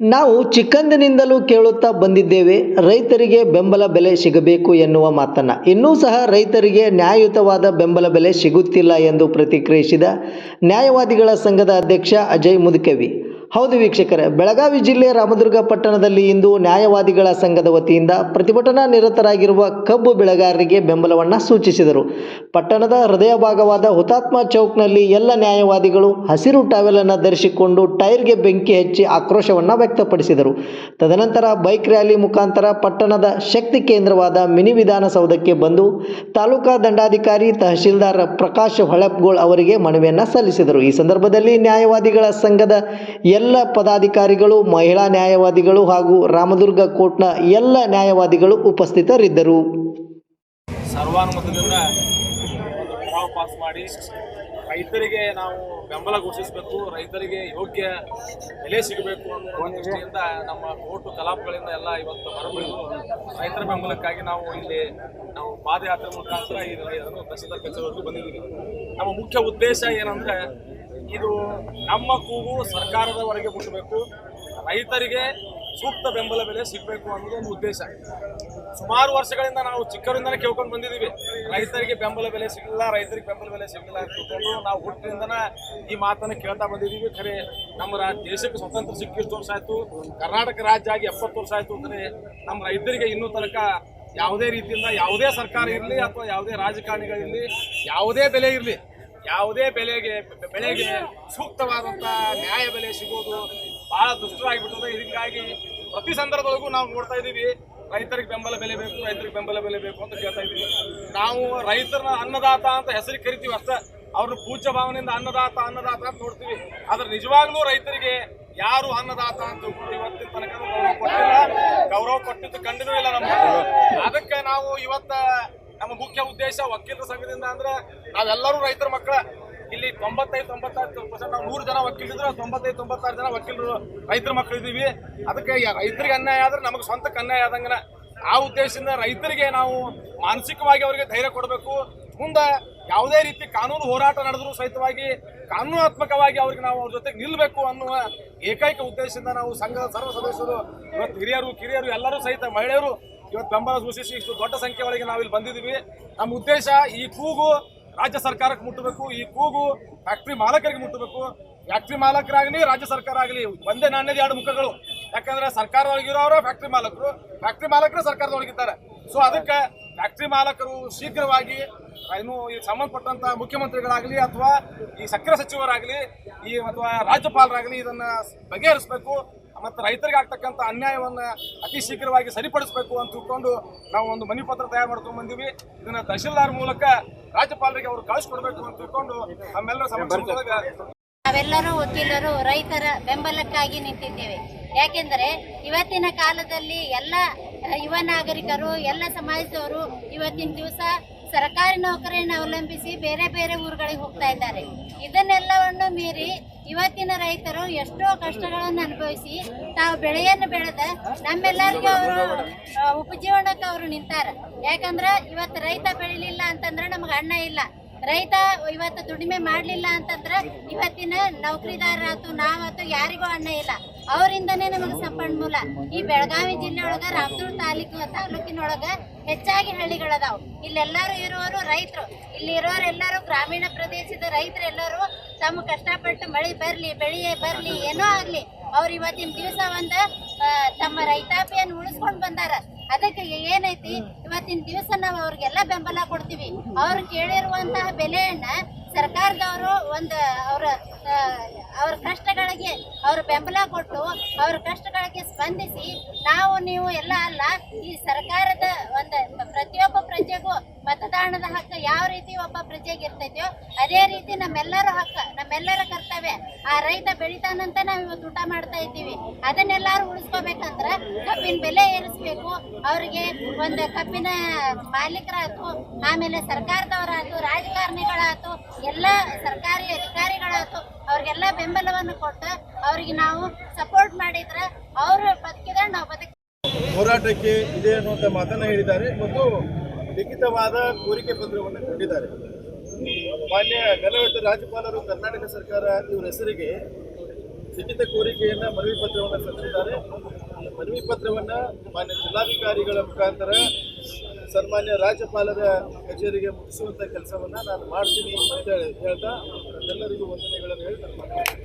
ನಾವು ಚಿಕ್ಕಂದಿನಿಂದಲೂ ಕೇಳುತ್ತಾ ಬಂದಿದ್ದೇವೆ, ರೈತರಿಗೆ ಬೆಂಬಲ ಬೆಲೆ ಸಿಗಬೇಕು ಎನ್ನುವ ಮಾತನ್ನು. ಇನ್ನೂ ಸಹ ರೈತರಿಗೆ ನ್ಯಾಯಯುತವಾದ ಬೆಂಬಲ ಬೆಲೆ ಸಿಗುತ್ತಿಲ್ಲ ಎಂದು ಪ್ರತಿಕ್ರಿಯಿಸಿದ ನ್ಯಾಯವಾದಿಗಳ ಸಂಘದ ಅಧ್ಯಕ್ಷ ಅಜಯ್ ಮುದುಕವಿ. ಹೌದು ವೀಕ್ಷಕರೇ, ಬೆಳಗಾವಿ ಜಿಲ್ಲೆ ರಾಮದುರ್ಗ ಪಟ್ಟಣದಲ್ಲಿ ಇಂದು ನ್ಯಾಯವಾದಿಗಳ ಸಂಘದ ವತಿಯಿಂದ ಪ್ರತಿಭಟನಾ ನಿರತರಾಗಿರುವ ಕಬ್ಬು ಬೆಳೆಗಾರರಿಗೆ ಬೆಂಬಲವನ್ನು ಸೂಚಿಸಿದರು. ಪಟ್ಟಣದ ಹೃದಯ ಭಾಗವಾದ ಹುತಾತ್ಮ ಚೌಕ್ನಲ್ಲಿ ಎಲ್ಲ ನ್ಯಾಯವಾದಿಗಳು ಹಸಿರು ಟಾವೆಲನ್ನು ಧರಿಸಿಕೊಂಡು ಟೈರ್ಗೆ ಬೆಂಕಿ ಹಚ್ಚಿ ಆಕ್ರೋಶವನ್ನು ವ್ಯಕ್ತಪಡಿಸಿದರು. ತದನಂತರ ಬೈಕ್ ರ್ಯಾಲಿ ಮುಖಾಂತರ ಪಟ್ಟಣದ ಶಕ್ತಿ ಕೇಂದ್ರವಾದ ಮಿನಿ ವಿಧಾನಸೌಧಕ್ಕೆ ಬಂದು ತಾಲೂಕಾ ದಂಡಾಧಿಕಾರಿ ತಹಶೀಲ್ದಾರ್ ಪ್ರಕಾಶ್ ಹೊಳೆಪ್ಗೋಳ್ ಅವರಿಗೆ ಮನವಿಯನ್ನು ಸಲ್ಲಿಸಿದರು. ಈ ಸಂದರ್ಭದಲ್ಲಿ ನ್ಯಾಯವಾದಿಗಳ ಸಂಘದ ಎಲ್ಲ ಪದಾಧಿಕಾರಿಗಳು, ಮಹಿಳಾ ನ್ಯಾಯವಾದಿಗಳು ಹಾಗೂ ರಾಮದುರ್ಗ ಕೋರ್ಟ್ನ ಎಲ್ಲ ನ್ಯಾಯವಾದಿಗಳು ಉಪಸ್ಥಿತರಿದ್ದರು. ಸರ್ವಾನುಮತದಿಂದ ಪಾಸ್ ಮಾಡಿ ರೈತರಿಗೆ ನಾವು ಬೆಂಬಲ ಘೋಷಿಸಬೇಕು, ರೈತರಿಗೆ ಯೋಗ್ಯ ಬೆಲೆ ಸಿಗಬೇಕು ಅನ್ನೋ ದೃಷ್ಟಿಯಿಂದ ನಮ್ಮ ಕೋರ್ಟು ಕಲಾಪಗಳಿಂದ ಎಲ್ಲ ಇವತ್ತು ಹೊರಬಿಡಿದು ರೈತರ ಬೆಂಬಲಕ್ಕಾಗಿ ನಾವು ಇಲ್ಲಿ ನಾವು ಪಾದಯಾತ್ರೆ ಮುಖಾಂತರ ಈ ಅದನ್ನು ತಹಸೀಲ್ದಾರ್ ಕಚೇರಿವರೆಗೂ ಬಂದಿದ್ದೀವಿ. ನಮ್ಮ ಮುಖ್ಯ ಉದ್ದೇಶ ಏನಂದ್ರೆ ಇದು ನಮ್ಮ ಕೂಗು ಸರ್ಕಾರದವರೆಗೆ ಮುಟ್ಟಬೇಕು. ರೈತರಿಗೆ ಸೂಕ್ತ ಬೆಂಬಲ ಬೆಲೆ ಸಿಗಬೇಕು ಅನ್ನೋದು ಒಂದು ಉದ್ದೇಶ. ಸುಮಾರು ವರ್ಷಗಳಿಂದ ನಾವು ಚಿಕ್ಕವರಿಂದನೇ ಕೇಳ್ಕೊಂಡು ಬಂದಿದ್ದೀವಿ. ರೈತರಿಗೆ ಬೆಂಬಲ ಬೆಲೆ ಸಿಗಲಿಲ್ಲ, ರೈತರಿಗೆ ಬೆಂಬಲ ಬೆಲೆ ಸಿಗಲಿಲ್ಲ ಅಂತ ನಾವು ಹುಟ್ಟಿನಿಂದನ ಈ ಮಾತನ್ನು ಕೇಳ್ತಾ ಬಂದಿದ್ದೀವಿ. ಖರೆ, ನಮ್ಮ ರಾ, ದೇಶಕ್ಕೆ ಸ್ವತಂತ್ರ ಸಿಕ್ಕಿ ಇಷ್ಟು ವರ್ಷ ಆಯಿತು. ಕರ್ನಾಟಕ ರಾಜ್ಯ ಆಗಿ ಎಪ್ಪತ್ತು ವರ್ಷ ಆಯಿತು ಅಂದರೆ ನಮ್ಮ ರೈತರಿಗೆ ಇನ್ನೂ ತನಕ ಯಾವುದೇ ರೀತಿಯಿಂದ ಯಾವುದೇ ಸರ್ಕಾರ ಇರಲಿ ಅಥವಾ ಯಾವುದೇ ರಾಜಕಾರಣಿಗಳಿರಲಿ, ಯಾವುದೇ ಬೆಲೆ ಇರಲಿ ಯಾವುದೇ ಬೆಲೆಗೆ ಬೆಳೆಗೆ ಸೂಕ್ತವಾದಂಥ ನ್ಯಾಯ ಬೆಲೆ ಸಿಗೋದು ಬಹಳ ದುಷ್ಟರಾಗಿಬಿಟ್ಟದೆ. ಇದಕ್ಕಾಗಿ ಪ್ರತಿ ಸಂದರ್ಭದೊಳಗೂ ನಾವು ನೋಡ್ತಾ ಇದ್ದೀವಿ, ರೈತರಿಗೆ ಬೆಂಬಲ ಬೆಲೆ ಬೇಕು, ರೈತರಿಗೆ ಬೆಂಬಲ ಬೆಲೆ ಬೇಕು ಅಂತ ಕೇಳ್ತಾ ಇದ್ದೀವಿ. ನಾವು ರೈತರನ್ನ ಅನ್ನದಾತ ಅಂತ ಹೆಸರಿಗೆ ಕರಿತೀವಿ ಅಷ್ಟೇ. ಅವ್ರನ್ನ ಪೂಜ್ಯ ಭಾವನೆಯಿಂದ ಅನ್ನದಾತ ಅನ್ನದಾತ ಅಂತ ನೋಡ್ತೀವಿ. ಆದ್ರೆ ನಿಜವಾಗ್ಲೂ ರೈತರಿಗೆ ಯಾರು ಅನ್ನದಾತ ಅಂತ ಇವತ್ತಿನ ತನಕ ಗೌರವ ಕೊಟ್ಟಿಲ್ಲ. ಗೌರವ ಕೊಟ್ಟಿದ್ದು ಕಂಡಿನೂ ಇಲ್ಲ ನಮ್ಮ ಅದಕ್ಕೆ ನಾವು ಇವತ್ತ ನಮ್ಮ ಮುಖ್ಯ ಉದ್ದೇಶ ವಕೀಲರ ಸಂಘದಿಂದ ಅಂದ್ರೆ ನಾವೆಲ್ಲರೂ ರೈತರ ಮಕ್ಕಳ. ಇಲ್ಲಿ ತೊಂಬತ್ತೈದು, ತೊಂಬತ್ತಾರು ಪರ್ಸೆಂಟ್ ನಾವು ನೂರು ಜನ ವಕೀಲಿದ್ರು ತೊಂಬತ್ತೈದು, ತೊಂಬತ್ತಾರು ಜನ ವಕೀಲರು ರೈತರ ಮಕ್ಕಳಿದ್ದೀವಿ ಅದಕ್ಕೆ ರೈತರಿಗೆ ಅನ್ಯಾಯ ಆದ್ರೆ ನಮಗೆ ಸ್ವಂತಕ್ಕೆ ಅನ್ಯಾಯ ಆದಂಗನ ಆ ಉದ್ದೇಶದಿಂದ ರೈತರಿಗೆ ನಾವು ಮಾನಸಿಕವಾಗಿ ಅವರಿಗೆ ಧೈರ್ಯ ಕೊಡಬೇಕು. ಮುಂದೆ ಯಾವುದೇ ರೀತಿ ಕಾನೂನು ಹೋರಾಟ ನಡೆದರೂ ಸಹಿತವಾಗಿ ಕಾನೂನಾತ್ಮಕವಾಗಿ ಅವ್ರಿಗೆ ನಾವು ಅವ್ರ ಜೊತೆಗೆ ನಿಲ್ಲಬೇಕು ಅನ್ನುವ ಏಕೈಕ ಉದ್ದೇಶದಿಂದ ನಾವು ಸಂಘದ ಸರ್ವ ಸದಸ್ಯರು ಇವತ್ತು ಹಿರಿಯರು, ಕಿರಿಯರು ಎಲ್ಲರೂ ಸಹಿತ ಮಹಿಳೆಯರು ಇವತ್ತು ಬೆಂಬಲ ಸೂಚಿಸಿ ಇಷ್ಟು ದೊಡ್ಡ ಸಂಖ್ಯೆ ಒಳಗೆ ನಾವು ಇಲ್ಲಿ ಬಂದಿದ್ದೀವಿ. ನಮ್ಮ ಉದ್ದೇಶ ಈ ಕೂಗು ರಾಜ್ಯ ಸರ್ಕಾರಕ್ಕೆ ಮುಟ್ಟಬೇಕು. ಈ ಕೂಗು ಫ್ಯಾಕ್ಟ್ರಿ ಮಾಲಕರಿಗೆ ಮುಟ್ಟಬೇಕು. ಫ್ಯಾಕ್ಟ್ರಿ ಮಾಲಕರಾಗಲಿ, ರಾಜ್ಯ ಸರ್ಕಾರ ಆಗಲಿ, ಒಂದೇ ನಾಣ್ಯದ ಎರಡು ಮುಖಗಳು. ಯಾಕಂದ್ರೆ ಸರ್ಕಾರದೊಳಗಿರೋರು ಫ್ಯಾಕ್ಟ್ರಿ ಮಾಲಕರು. ಫ್ಯಾಕ್ಟ್ರಿ ಮಾಲಕರು ಸರ್ಕಾರದೊಳಗಿದ್ದಾರೆ. ಸೊ ಅದಕ್ಕೆ ಫ್ಯಾಕ್ಟ್ರಿ ಮಾಲಕರು ಶೀಘ್ರವಾಗಿ ಇನ್ನು ಈ ಸಂಬಂಧಪಟ್ಟಂತ ಮುಖ್ಯಮಂತ್ರಿಗಳಾಗಲಿ ಅಥವಾ ಈ ಸಕ್ಕರೆ ಸಚಿವರಾಗಲಿ, ಈ ಅಥವಾ ರಾಜ್ಯಪಾಲರಾಗಲಿ ಇದನ್ನ ಬಗೆಹರಿಸಬೇಕು. ಮತ್ತು ರೈತರಿಗೆ ಆಗ್ತಕ್ಕಂಥ ಅನ್ಯಾಯವನ್ನ ಅತಿ ಶೀಘ್ರವಾಗಿ ಸರಿಪಡಿಸಬೇಕು ಅಂತ ತಿಳ್ಕೊಂಡು ನಾವು ಒಂದು ಮನಿ ಪತ್ರ ತಯಾರು ಮಾಡ್ಕೊಂಡು ಬಂದೀವಿ. ಇದನ್ನ ತಹಶೀಲ್ದಾರ್ ಮೂಲಕ ರಾಜ್ಯಪಾಲರಿಗೆ ಅವರು ಕಳಿಸ್ಕೊಡ್ಬೇಕು ಅಂತ ತಿಳ್ಕೊಂಡು ನಮ್ಮೆಲ್ಲರ ಸಮಸ್ಯೆ ನಾವೆಲ್ಲರೂ ವಕೀಲರು ರೈತರ ಬೆಂಬಲಕ್ಕಾಗಿ ನಿಂತಿದ್ದೇವೆ. ಯಾಕೆಂದರೆ ಇವತ್ತಿನ ಕಾಲದಲ್ಲಿ ಎಲ್ಲ ಯುವ ನಾಗರಿಕರು ಎಲ್ಲ ಸಮಾಜದವರು ಇವತ್ತಿನ ದಿವಸ ಸರ್ಕಾರಿ ನೌಕರಿಯನ್ನು ಅವಲಂಬಿಸಿ ಬೇರೆ ಬೇರೆ ಊರುಗಳಿಗೆ ಹೋಗ್ತಾ ಇದ್ದಾರೆ. ಇದನ್ನೆಲ್ಲವನ್ನು ಮೀರಿ ಇವತ್ತಿನ ರೈತರು ಎಷ್ಟೋ ಕಷ್ಟಗಳನ್ನು ಅನುಭವಿಸಿ ತಾವು ಬೆಳೆಯನ್ನು ಬೆಳೆದ ನಮ್ಮೆಲ್ಲರಿಗೂ ಅವರು ಉಪಜೀವನಕ್ಕೆ ಅವರು ನಿಂತಾರ. ಯಾಕಂದ್ರೆ ಇವತ್ತು ರೈತ ಬೆಳಿಲಿಲ್ಲ ಅಂತಂದ್ರೆ ನಮ್ಗೆ ಅಣ್ಣ ಇಲ್ಲ. ರೈತ ಇವತ್ತು ದುಡಿಮೆ ಮಾಡಲಿಲ್ಲ ಅಂತಂದ್ರೆ ಇವತ್ತಿನ ನೌಕರಿದಾರರಾತು ನಾವಾಯ್ತು ಯಾರಿಗೂ ಅನ್ನ ಇಲ್ಲ. ಅವರಿಂದನೇ ನಮಗೆ ಸಂಪನ್ಮೂಲ. ಈ ಬೆಳಗಾವಿ ಜಿಲ್ಲೆ ಒಳಗ ರಾಮದೂರ್ ತಾಲೂಕು ತಾಲೂಕಿನೊಳಗ ಹೆಚ್ಚಾಗಿ ಹಳ್ಳಿಗಳದಾವು. ಇಲ್ಲೆಲ್ಲರೂ ಇರುವವರು ರೈತರು. ಇಲ್ಲಿರೋರೆಲ್ಲರೂ ಗ್ರಾಮೀಣ ಪ್ರದೇಶದ ರೈತರೆಲ್ಲರೂ ತಮ್ಮ ಕಷ್ಟಪಟ್ಟು ಮಳೆ ಬರಲಿ, ಬೆಳೆಯೇ ಬರಲಿ, ಏನೋ ಆಗಲಿ, ಅವ್ರು ಇವತ್ತಿನ ದಿವಸ ಒಂದು ತಮ್ಮ ರೈತಾಪಿಯನ್ನು ಉಳಿಸ್ಕೊಂಡು ಬಂದಾರ. ಅದಕ್ಕೆ ಏನೈತಿ, ಇವತ್ತಿನ ದಿವಸ ನಾವು ಅವ್ರಿಗೆಲ್ಲ ಬೆಂಬಲ ಕೊಡ್ತೀವಿ. ಅವ್ರು ಕೇಳಿರುವಂತಹ ಬೆಲೆಯನ್ನ ಸರ್ಕಾರದವರು ಒಂದು, ಅವರ ಅವ್ರ ಕಷ್ಟಗಳಿಗೆ ಅವರು ಬೆಂಬಲ ಕೊಟ್ಟು ಅವ್ರ ಕಷ್ಟಗಳಿಗೆ ಸ್ಪಂದಿಸಿ ನಾವು ನೀವು ಎಲ್ಲ ಅಲ್ಲ, ಈ ಸರ್ಕಾರದ ಒಂದು ಪ್ರತಿಯೊಬ್ಬ ಪ್ರಜೆಗೂ ಮತದಾನದ ಹಕ್ಕು ಯಾವ ರೀತಿ ಒಬ್ಬ ಪ್ರಜೆಗೆ ಇರ್ತೈತೋ ಅದೇ ರೀತಿ ನಮ್ಮೆಲ್ಲರ ಹಕ್ಕು, ನಮ್ಮೆಲ್ಲರ ಕರ್ತವ್ಯ. ಆ ರೈತ ಬೆಳಿತಾನಂತ ನಾವು ಇವತ್ತು ಊಟ ಮಾಡ್ತಾ ಇದ್ದೀವಿ. ಅದನ್ನೆಲ್ಲರೂ ಉಳಿಸ್ಕೋಬೇಕಂದ್ರೆ ಕಬ್ಬಿನ ಬೆಲೆ ಏರಿಸ್ಬೇಕು. ಅವರಿಗೆ ಒಂದು ಕಬ್ಬಿನ ಮಾಲೀಕರಾಯ್ತು ಆಮೇಲೆ ಸರ್ಕಾರದವರಾಯ್ತು ರಾಜಕಾರಣಿಗಳಾಯ್ತು ಎಲ್ಲ ಸರ್ಕಾರಿ ಅಧಿಕಾರಿಗಳಾಯ್ತು ಅವ್ರಿಗೆಲ್ಲ ಬೆಂಬಲವನ್ನು ಕೊಟ್ಟು ಅವ್ರಿಗೆ ನಾವು ಸಪೋರ್ಟ್ ಮಾಡಿದ್ರೆ ಅವರು ಬದುಕಿದ್ರೆ ನಾವು ಬದುಕ ಹೋರಾಟಕ್ಕೆ ಇದೆ ಅನ್ನುವಂಥ ಮಾತನ್ನ ಹೇಳಿದ್ದಾರೆ ಮತ್ತು ಲಿಖಿತವಾದ ಕೋರಿಕೆ ಪತ್ರವನ್ನು ಕೊಟ್ಟಿದ್ದಾರೆ. ಮಾನ್ಯ ಗಲಭೆ ರಾಜ್ಯಪಾಲರು ಕರ್ನಾಟಕ ಸರ್ಕಾರ ಇವರ ಹೆಸರಿಗೆ ಲಿಖಿತ ಕೋರಿಕೆಯನ್ನ ಮನವಿ ಪತ್ರವನ್ನು ಸಲ್ಲಿಸಿದ್ದಾರೆ. ಮನವಿ ಪತ್ರವನ್ನು ಮಾನ್ಯ ಜಿಲ್ಲಾಧಿಕಾರಿಗಳ ಮುಖಾಂತರ ಸನ್ಮಾನ್ಯ ರಾಜ್ಯಪಾಲರ ಕಚೇರಿಗೆ ಮುಗಿಸುವಂಥ ಕೆಲಸವನ್ನ ನಾನು ಮಾಡ್ತೀನಿ ಅಂತ ಹೇಳಿ ಹೇಳ್ತಾ ಎಲ್ಲರಿಗೂ ವಂದನೆಗಳನ್ನು ಹೇಳ್ತಾರೆ.